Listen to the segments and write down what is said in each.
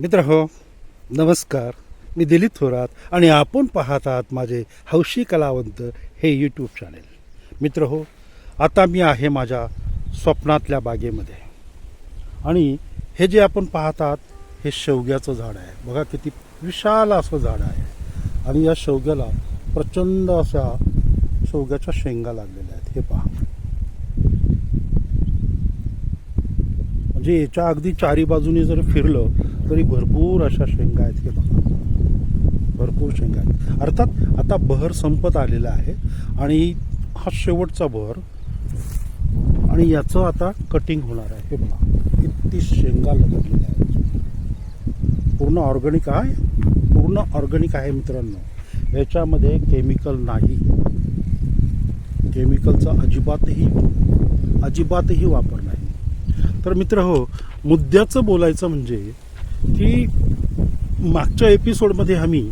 मित्र हो नमस्कार. मी दिलीप थोरात आणि आपण पाहत आहात माझे हौशी कलावंत हे यूट्यूब चॅनेल मित्र हो आता मी आहे माझ्या स्वप्नातल्या बागेमध्ये. आणि हे जे आपण पाहत आहात हे शेवग्याचं झाड आहे. बघा किती विशाल असं झाड आहे. आणि या शेवग्याला प्रचंड अशा शेवग्याच्या शेंगा लागलेल्या आहेत. हे पहा. म्हणजे याच्या अगदी चारी बाजूनी जर फिरलं तरी भरपूर अशा शेंगा आहेत हे बघा. भरपूर शेंगा आहेत. अर्थात आता बहर संपत आलेला आहे आणि हा शेवटचा बहर आणि याचं आता कटिंग होणार आहे. हे बघा. किती शेंगा लगडलेल्या आहेत. पूर्ण ऑर्गॅनिक आहे. पूर्ण ऑर्गॅनिक आहे मित्रांनो. याच्यामध्ये केमिकल नाही. केमिकलचा अजिबातही अजिबातही वापर नाही. तर मित्र हो मुद्द्याचं बोलायचं म्हणजे की मागच्या एपिसोडमध्ये आम्ही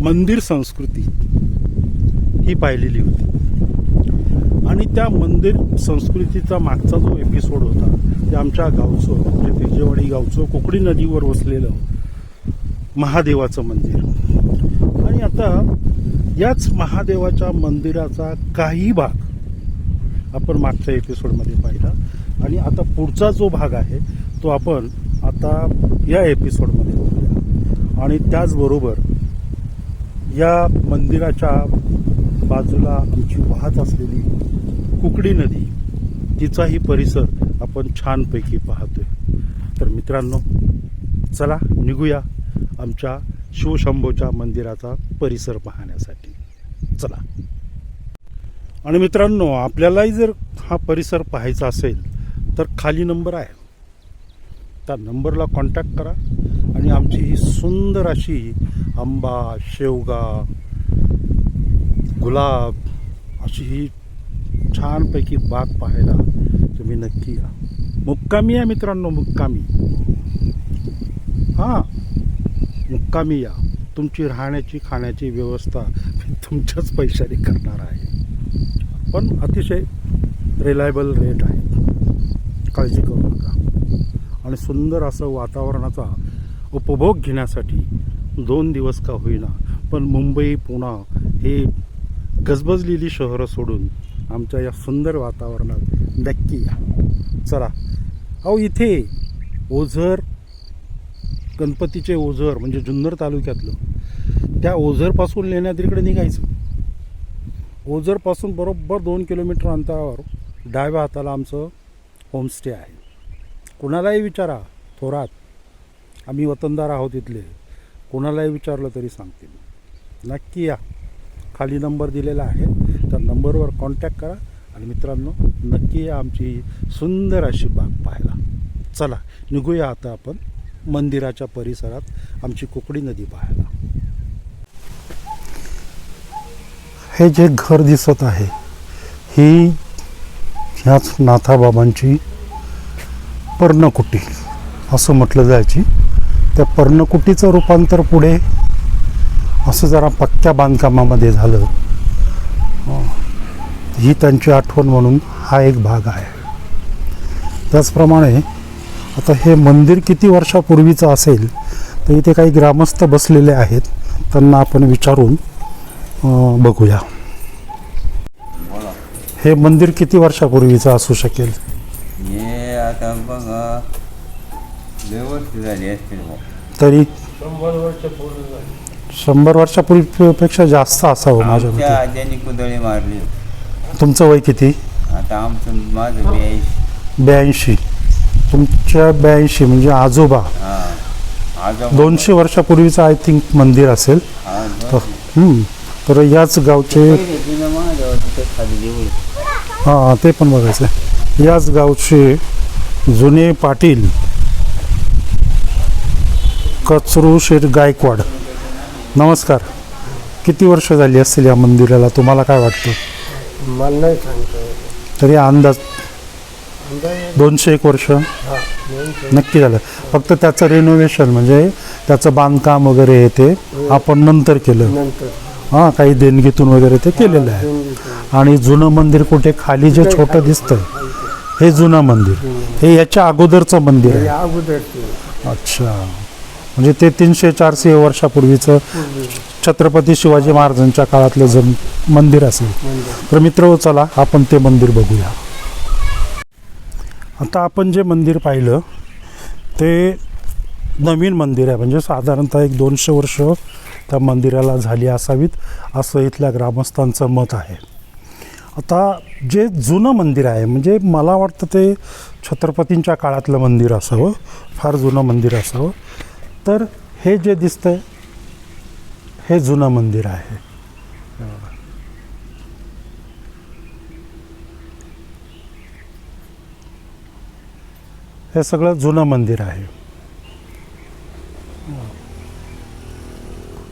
मंदिर संस्कृती ही पाहिलेली होती. आणि त्या मंदिर संस्कृतीचा मागचा जो एपिसोड होता ते आमच्या गावचं म्हणजे तेजेवाडी गावचं कोकणी नदीवर वसलेलं महादेवाचं मंदिर. आणि आता याच महादेवाच्या मंदिराचा काही भाग आपण मागच्या एपिसोडमध्ये पाहिला. आणि आता पुढचा जो भाग आहे तो आपण आता या एपिसोडमध्ये आणि त्याचबरोबर या मंदिराच्या बाजूला आमची वाहत असलेली कुकडी नदी तिचाही परिसर आपण छानपैकी पाहतोय. तर मित्रांनो चला निघूया आमच्या शिवशंभूच्या मंदिराचा परिसर पाहण्यासाठी. चला. आणि मित्रांनो आपल्यालाही जर हा परिसर पाहायचा असेल तर खाली नंबर आहे. त्या नंबरला कॉन्टॅक्ट करा. आणि आमची ही सुंदर अशी आंबा शेवगा गुलाब अशी ही छानपैकी बाग पाहायला तुम्ही नक्की या. मुक्कामी या मित्रांनो मुक्कामी. हां मुक्कामी या. तुमची राहण्याची खाण्याची व्यवस्था तुमच्याच पैशाने करणार आहे. पण अतिशय रिलायबल रेट आहे. काळजी करू नका. आणि सुंदर असं वातावरणाचा उपभोग घेण्यासाठी दोन दिवस का होईना. पण मुंबई पुणा हे गजबजलेली शहरं सोडून आमच्या या सुंदर वातावरणात नक्की या. चला. अहो इथे ओझर गणपतीचे ओझर म्हणजे जुन्नर तालुक्यातलं त्या ओझरपासून लेण्याद्रीकडे निघायचं. ओझरपासून बरोबर दोन किलोमीटर अंतरावर डाव्या हाताला आमचं होमस्टे आहे. कुणालाही विचारा थोरात. आम्ही वतनदार आहोत इथले. कोणालाही विचारलं तरी सांगतील. नक्की या. खाली नंबर दिलेला आहे. त्या नंबरवर कॉन्टॅक्ट करा. आणि मित्रांनो नक्की या आमची सुंदर अशी बाग पाहायला. चला निघूया आता आपण मंदिराच्या परिसरात आमची कुकडी नदी पाहायला. हे जे घर दिसत आहे ही ह्याच नाथाबाबांची पर्णकुटी असं म्हटलं जायची. त्या पर्णकुटीचं रूपांतर पुढे असं जरा पक्क्या बांधकामामध्ये झालं. ही त्यांची आठवण म्हणून हा एक भाग आहे. त्याचप्रमाणे आता हे मंदिर किती वर्षापूर्वीचं असेल तर इथे काही ग्रामस्थ बसलेले आहेत त्यांना आपण विचारून बघूया. हे मंदिर किती वर्षापूर्वीचं असू शकेल? हे आता बघा. लय वर्ष झाली असतील बुवा. तरी शंभर वर्षापूर्वीपेक्षा जास्त असावं माझ्या आमच्या मते. आज्यानी कुदळी मारली. तुमचं वय किती? आता आमचं माझं ब्याऐंशी. ब्याऐंशी. तुमच्या ब्याऐंशी म्हणजे आजोबा. हा. आजोबा. दोनशे वर्षापूर्वीचं आय थिंक मंदिर असेल. हा, तर दोनशे. हम्म. तर याच गावचे पहिले जुनं महादेव तिथे खाली देऊळ. हां ते पण बघायचं आहे. याच गावचे जुने पाटील कचरू शेठ गायकवाड. नमस्कार. किती वर्ष झाली असतील या मंदिराला? तुम्हाला काय वाटतं? मला नाही सांगता. तरी अंदाज दोनशे एक वर्ष? हा. नक्की झालं. फक्त त्याचं रेनोव्हेशन म्हणजे त्याचं बांधकाम वगैरे हे ते आपण नंतर केलं. हां काही देणगीतून वगैरे ते केलेलं आहे. आणि जुनं मंदिर कुठे खाली जे छोटं दिसतंय हे जुनं मंदिर. हे याच्या अगोदरचं मंदिर हे आहे अगोदरचे. अच्छा. म्हणजे ते तीनशे चारशे वर्षापूर्वीचं पूर्वी छत्रपती शिवाजी महाराजांच्या काळातलं जर मंदिर असेल तर मित्र चला आपण ते मंदिर बघूया. आता आपण जे मंदिर पाहिलं ते नवीन मंदिर आहे. म्हणजे साधारणतः एक दोनशे वर्ष त्या मंदिराला झाली असावीत असं इथल्या ग्रामस्थांचं मत आहे. आता जे जुनं मंदिर आहे म्हणजे मला वाटतं ते छत्रपतींच्या काळातलं मंदिर असावं फार जुनं मंदिर असावं. तर हे जे दिसतंय हे जुनं मंदिर आहे. हे सगळं जुनं मंदिर आहे.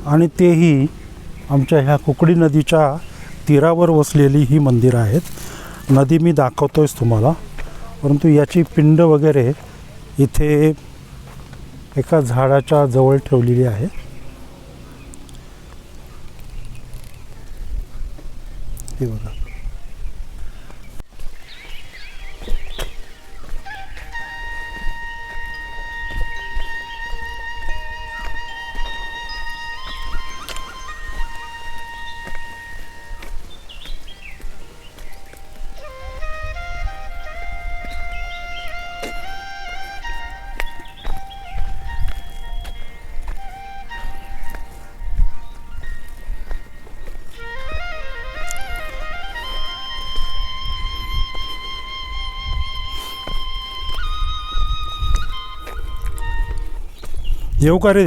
आणि तेही आमच्या ह्या कुकडी नदीच्या तीरावर वसलेली ही मंदिरं आहेत. नदी मी दाखवतोयच तुम्हाला. परंतु याची पिंड वगैरे इथे एका झाडाच्या जवळ ठेवलेली आहे. हे बघा. येऊ का रे?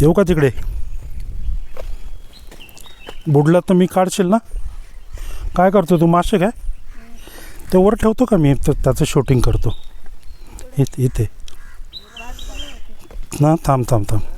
येऊ का तिकडे? बुडला तर मी काढशील ना? काय करतो तू मासे काय? ते वर ठेवतो का मी? तर त्याचं शूटिंग करतो. इथे इथे. ना थांब थांब थांब.